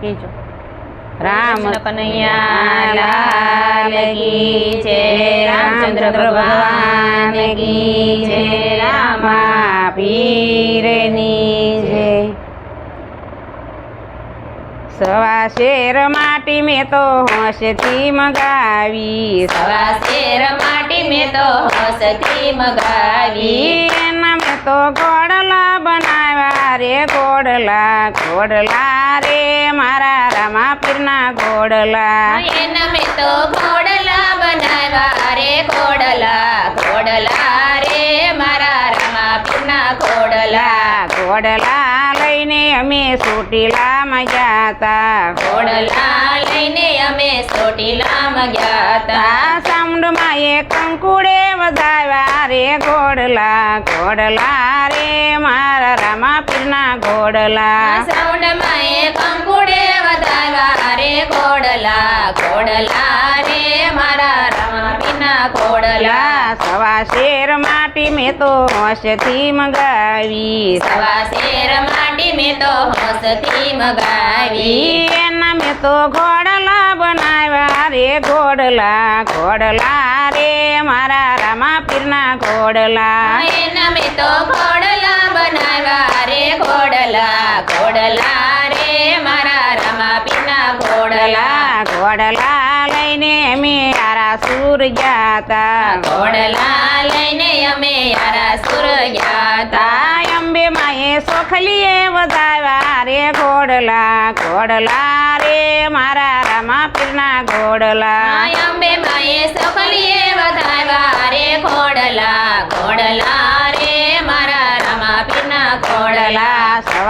કીજો રામ કનૈયા લાલ કી જય રામચંદ્ર ભગવાન કી જય રામા પીરની જય સવા શેર માટી મેં તો હોશથી મગાવી. સવા શેર માટી મેં તો હસતી મગાવી. એના મેં તો ગોડલા બનાવ્યા રે ગોડલા ગોડલા રે મારા રામા પીરના ગોડલા એના મેં તો ગોડલા બનાવ્યા રે ગોડલા ગોડલા રે મારા રામા પીરના ગોડલા. ગોડલા લઈને અમે સુટીલામાં ગયા તા ઘોડલા લઈને અમે ચોટીલામાં ગયા હતા. સામડમાં એક કંકુડે વધાવ્યા રે ગોડલા ગોડલા રે મારા રામા પીરના ગોડલા સામડમાં એ કંકુડે વધાવ્યા રે ઘોડલા ઘોડલા રે મારા રામાપીના ઘોડલા ગોડલા સવા શેર માટી મેં તો હોશથી મગાવી સવા શેર માટી મેં તો હસથી મગાવી એના મેં તો ઘોડલા બનાવ્યા રે ઘોડલા ઘોડલા રે મારા રામા પીરના ઘોડલા એના મેં તો ઘોડલા બનાવ્યા રે ઘોડલા ઘોડલા રે મારા રામાપીના ઘોડલા ઘોડલા ઘોડલા લઈને અમે આરા સુર ગયા તા ઘોડલા લઈને અમે યારા સુર ગયા તા અંબે માએ સોખલીએ વધાવ્યા રે ઘોડલા ઘોડલા રે મારા રામા પીરના ઘોડલા. અંબે માએ સોખલીએ વધાવ્યા રે ઘોડલા ઘોડલા રે મારા રામા પીરના ઘોડલા.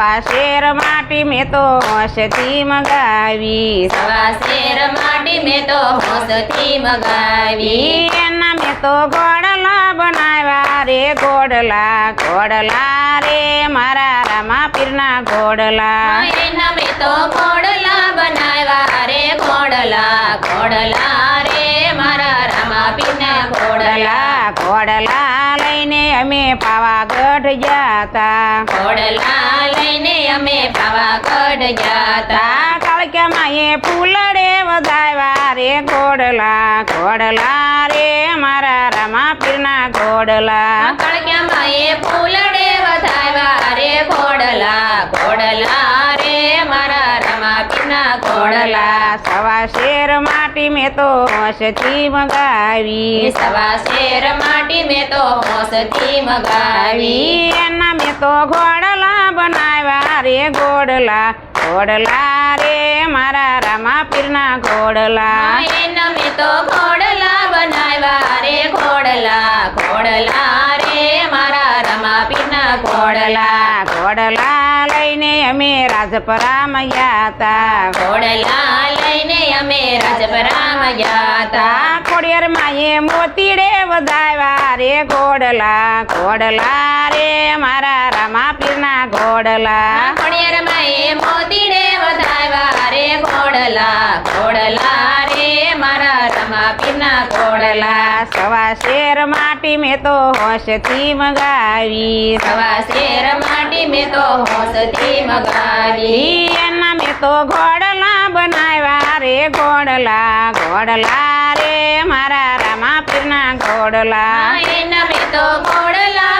સવા શેર માટી મેં તો હોશથી મગાવી. સવા શેર માટી મેં તો હોશથી મગાવી. એના મેં તો ગોડલા બનાવ્યા રે ગોડલા ગોડલા રે મારા રામા પીરના ગોડલા. એના મેં તો ગોડલા બનાવ્યા રે ગોડલા ઘોડલા મારા ઘોડલા લઈને અમે પાવાગઢ જાતા. ઘોડલા લઈને અમે પાવાગઢ ગયા તા તા કાળક્યામાં એ ફૂલડે વધાવ્યા રે ઘોડલા ઘોડલા રે મારા રામા પીરના ઘોડલા કળક્યામાં એ ફૂલડે વધાવ્યા રે ઘોડલા ઘોડલા રે મારા રામાપીના ઘોડલા ઘોડલા સવા શેર માટી મેં તો હોશથી મગાવી સવા શેર માટી મેં તો હોંશથી મગાવી આવી એના મેં તો ઘોડલા બનાવ્યા રે ઘોડલા ઘોડલા રે મારા રામા પીરના ઘોડલા એના મેં તો ઘોડલા બનાવ્યા રે ઘોડલા ઘોડલા રે મારા ઘોડલા ઘોડલા. ઘોડલા લઈને અમે રાજપરામાં ગયા તા ઘોડલા લઈને અમે રાજપરામાં ગયા તા તા ખોડિયાર માએ મોતીડે વધાવ્યા રે ઘોડલા. ઘોડલા રે મારા રામા પીરના ઘોડલા. ઘોડલા સવા શેર માટી મેં તો હોશથી મગાવી. સવા શેર માટી મેં તો હોંશથી મગાવી. એના મેં તો ઘોડલા બનાવ્યા રે ઘોડલા ઘોડલા રે મારા રામા પીરના ઘોડલા એના મેં તો ઘોડલા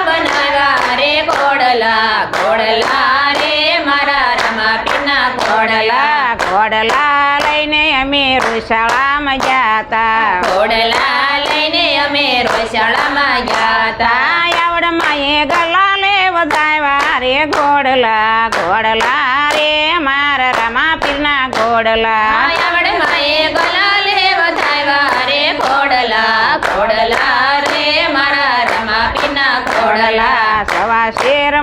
રૂશાળામાં ગયા તા ઘોડલા લઈને અમે રોશાળામાં ગયા તા આવડમાં એ ગલાલે વધાવ્યા રે ઘોડલા ઘોડલા રે મારા રામા પીરના ઘોડલા આવડમાં એ ગલાલે વધાવ્યા રે ઘોડલા ઘોડલા રે મારા રમા પીરના ઘોડલા સવા શેર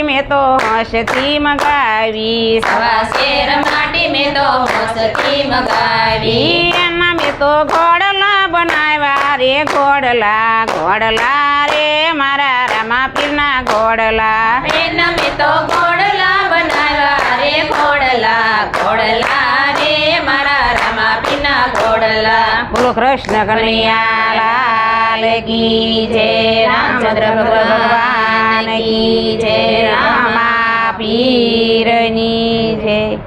માટી મેં તો હોશથી મગાવી સવા શેર માટી મેં તો હોંશથી મગાવી ઈ એના મેં તો ઘોડલા બનાવ્યા રે ઘોડલા ઘોડલા રે મારા રામા પીરના ઘોડલા એના મેં તો ઘોડલા બનાવ્યા રે ઘોડલા ઘોડલા રે મારા રમાપીના ઘોડલા બોલો કૃષ્ણ કનૈયા લાલ કી જય રામચંદ્ર ભગવાન કી જય રામા પીરની જય